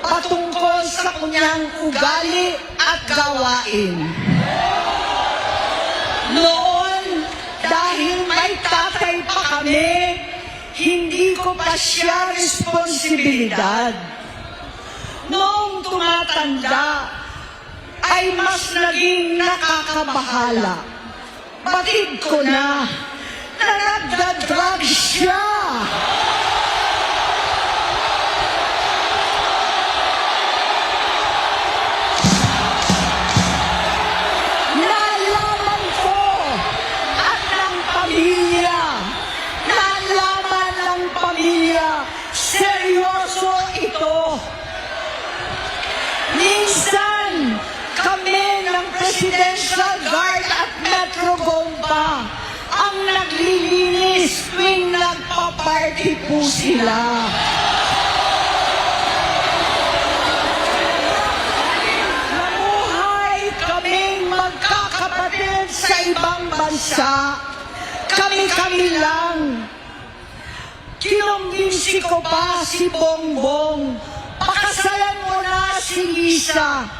patungkol sa kanyang ugali at gawain. Noon, dahil may tatay pa kami, hindi ko pa siya responsibilidad. Noong tumatanda, ay mas naging nakakabahala. Batid ko na na nagdadrag Presidential Guard at Metro Gompa ang naglilinis tuwing nagpa-party po sila. Namuhay kaming magkakapatid sa ibang bansa. Kami-kami lang. Kinumbinsi ko pa si Bongbong. Pakasalan mo na si Lisa.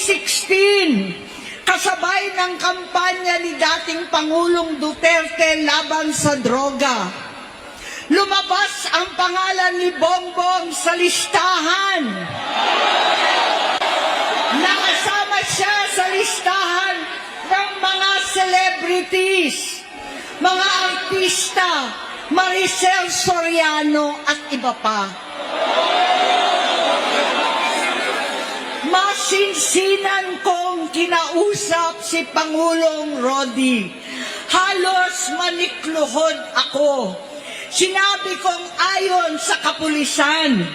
2016, kasabay ng kampanya ni dating Pangulong Duterte laban sa droga, lumabas ang pangalan ni Bongbong sa listahan. Nakasama siya sa listahan ng mga celebrities, mga artista, Maricel Soriano at iba pa. Masinsinan kong kinausap si Pangulong Rodi. Halos manikluhod ako. Sinabi kong ayon sa kapulisan,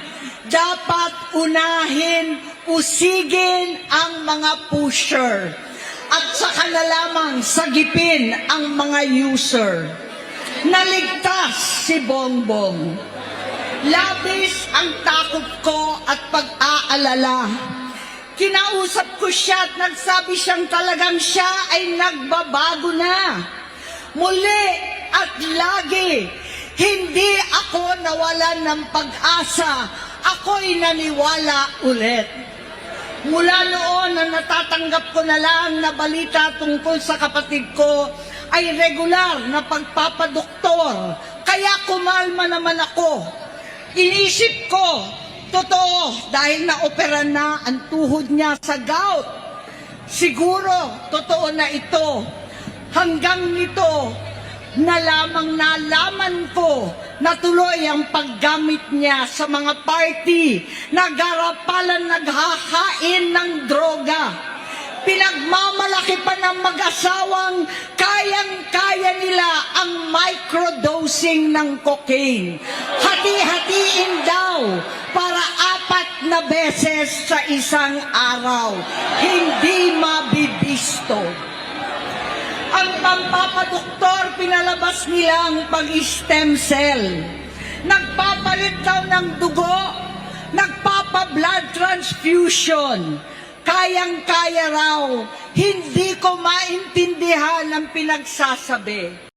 dapat unahin, usigin ang mga pusher at saka na lamang sagipin ang mga user. Naligtas si Bongbong. Labis ang takot ko at pag-aalala. Kinausap ko siya at nagsabi siyang talagang siya ay nagbabago na. Muli at lagi, hindi ako nawalan ng pag-asa. Ako'y naniwala ulit. Mula noon na natatanggap ko na lang na balita tungkol sa kapatid ko ay regular na pagpapadoktor. Kaya kumalma naman ako. Inisip ko, totoo, dahil naopera na ang tuhod niya sa gout. Siguro, totoo na ito. Hanggang nito, na lamang nalaman ko na tuloy ang paggamit niya sa mga party na garapalan naghahain ng droga. Pinagmamalaki pa ng mag-asawang kayang-kaya nila ang microdosing ng cocaine. Hati-hatiin daw para na beses sa isang araw. Hindi mabibisto. Ang pampapadoktor, pinalabas nilang pag-stem cell. Nagpapalit daw ng dugo, nagpapa-blood transfusion. Kayang-kaya raw, hindi ko maintindihan ang pinagsasabi.